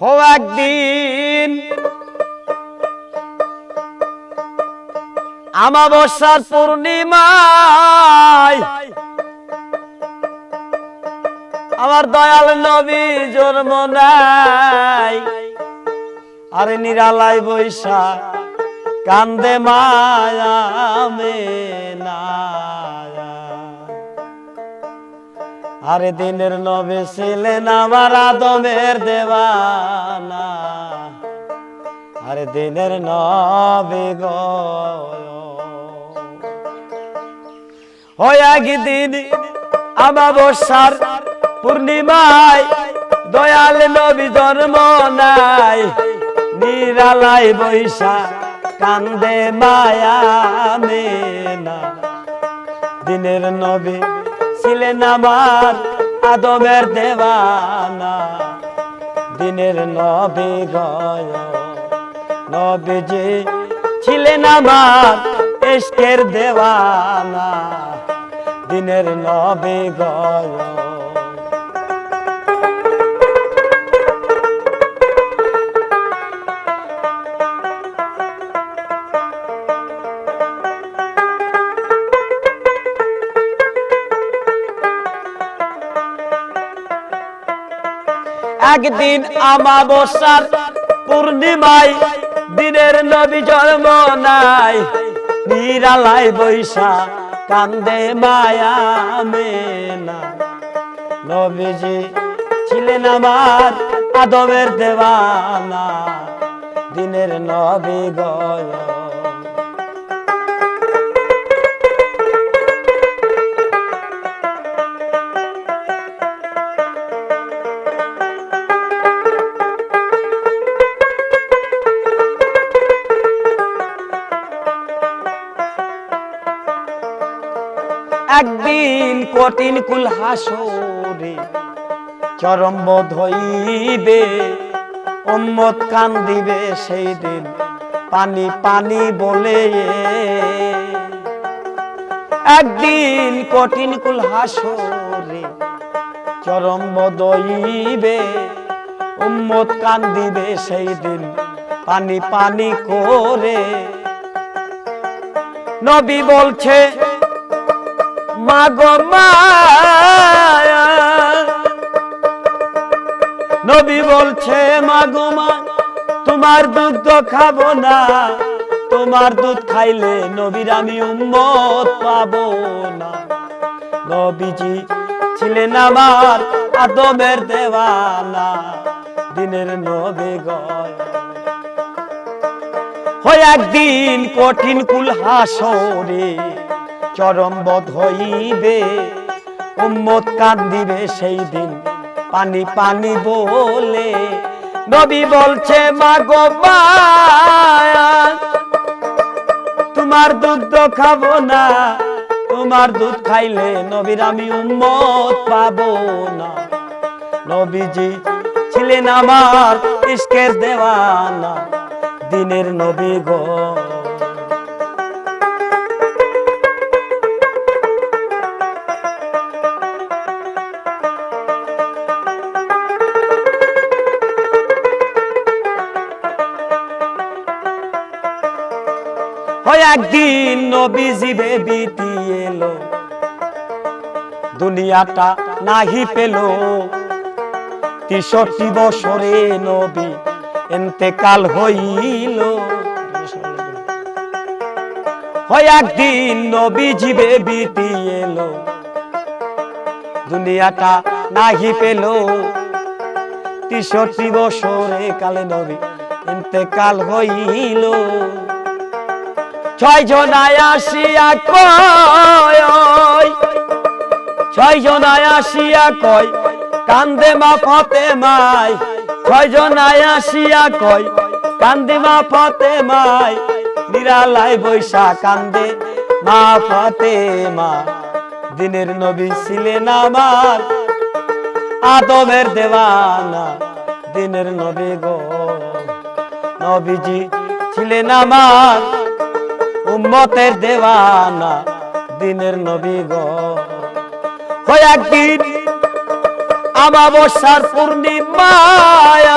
হো একদিন আমাবস্যার পূর্ণিমায় আমার দয়াল নবী জন্ম নাই আরে নিরালাই বৈশা কান্দে মায়া মেনা আরে দিনের নবে ছিলেন আমার আদমের দেওয়ানা। আরে দিনের নবে হয় একদিন আমাবস্যার পূর্ণিমায় দয়াল নবী জন্ম নাই নিরালাই বৈশা কান্দে মায়া মেনা। দিনের নবী ছিলেন আমার আদমের দেওয়ানা, দিনের নবী গয়। নবীজি ছিলেন আমার এসকের দেওয়ানা, দিনের নবী গয়। একদিন আমাবস্যার পূর্ণিমায় দিনের নবী জন্ম নাই। নিরালাই বৈশা কান্দে মায়া মেনা নবীজি ছিলেন আমার আদমের দেওয়ানা। দিনের নবী গয় একদিন কঠিন কুল হাসরে চরম বোধ হইবে উম্মত কান্দিবে সেই দিন পানি পানি বলে। একদিন কঠিন কুল হাসরে চরম বোধ হইবে উম্মত কান্দিবে সেই দিন পানি পানি করে। নবী বলছে নবী বলছে, মাগো তোমার দুধ খাব না। তোমার দুধ খাইলে নবীর আমি উম্মত পাবো না। নবীজি ছিলেন আমার আদমের দেওয়ানা দিনের নবী গয় হয় একদিন কঠিন কুল হাসরে চরম বধ হইবে। উম্মত কান্দিবে সেই দিন, পানি পানি বলে। নবী বলছে, মাগো মায়া, তোমার দুধ খাব না। তোমার দুধ খাইলে নবীর আমি উম্মত পাবো না। নবীজি ছিলেন আমার ইস্কের দেওয়ানা, দিনের নবী গো। একদিন নবী জিবে বিতি এলো। দুনিয়াটা নাহি পেল। তেষট্টি বছরে নবী এতেকাল হইল। হয় একদিন নবী জিবে বিতি এলো। দুনিয়াটা নাহি পেল। তেষট্টি বছরে কালে নবী এতেকাল হইল। ছয় জনায় আসিয়া কয়, ছয় জনায় আসিয়া কয়, কান্দে মা ফতে মাই। ছয় জনায় আসিয়া কয়, কান্দে মা ফতে মাই। নিরালাই বৈশা কান্দে মা ফতে মা। দিনের নবী ছিলেন আমার আদমের দেওয়ানা। দিনের নবী গো, নবীজি ছিলেন আমার। উম্মতের দেওয়ানা, দিনের নবী গো। হয় একদিন আমাবস্যার পূর্ণিমায়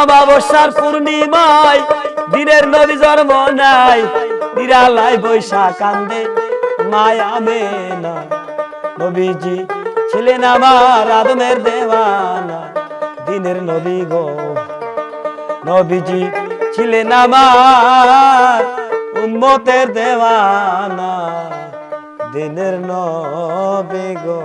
আমাবস্যার পূর্ণিমায় দিনের নদী জন্ম নাই নিরালাই বৈশাখ কান্দে মায়া মেনা। নবীজি ছিলেন আমার আদমের দেওয়ানা, দিনের নবী গো। নবীজি ছিলেন আমার উম্মতের দেওয়ানা দিনের নবী গো।